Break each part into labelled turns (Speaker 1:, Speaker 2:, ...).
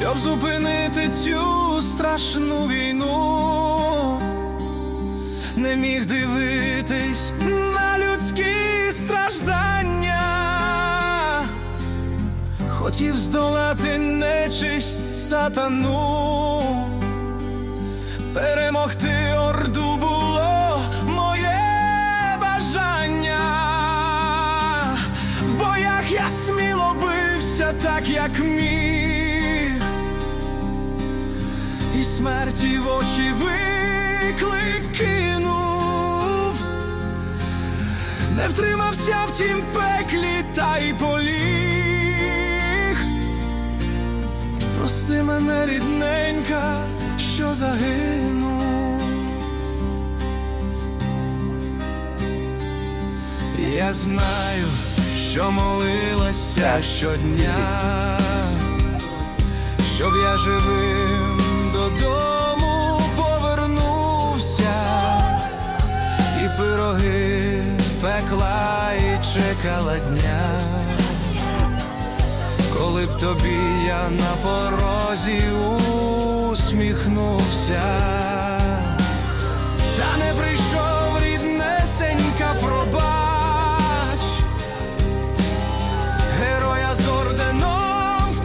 Speaker 1: Щоб зупинити цю страшну війну, не міг дивитись на людські страждання, хотів здолати нечисть сатану, перемогти орду було моє бажання. В боях я сміло бився так, як міг і смерті в очі виклик кинув, не втримався в тім пеклі та й поліг. Прости мене, рідненька, що загинув. Я знаю, що молилася щодня щоб я живим чекала дня, коли б тобі я на порозі усміхнувся, та не прийшов ріднесенька пробач. Героя з орденом в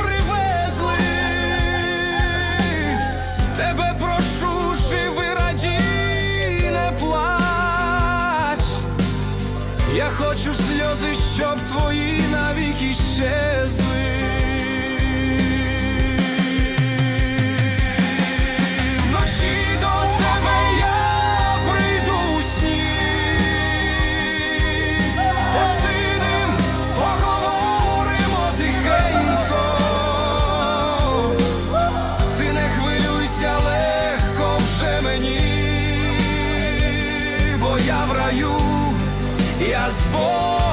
Speaker 1: привезли. Тебе прошу, сльози, щоб твої навіки щезли. Я в раю, я з Богом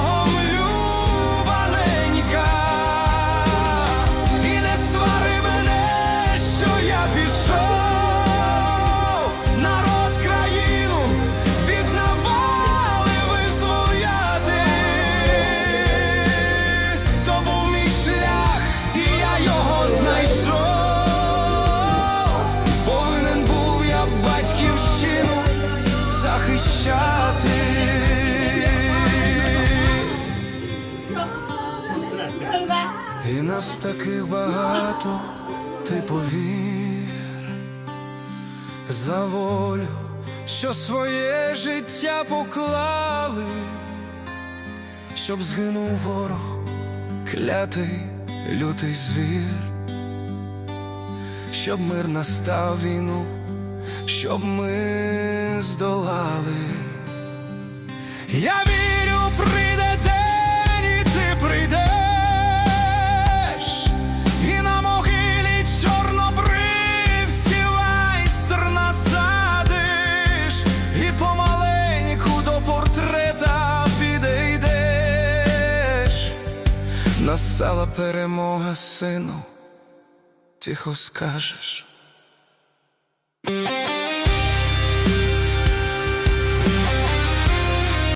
Speaker 1: захищати. І нас таких багато, ти повір за волю, що своє життя поклали, щоб згинув ворог, клятий лютий звір, щоб мир настав війну, щоб ми здолали. Я вірю, прийде день, і ти прийдеш, і на могилі чорнобривців айстр насадиш, і помаленьку до портрета підійдеш. Настала перемога, сину, тихо скажеш.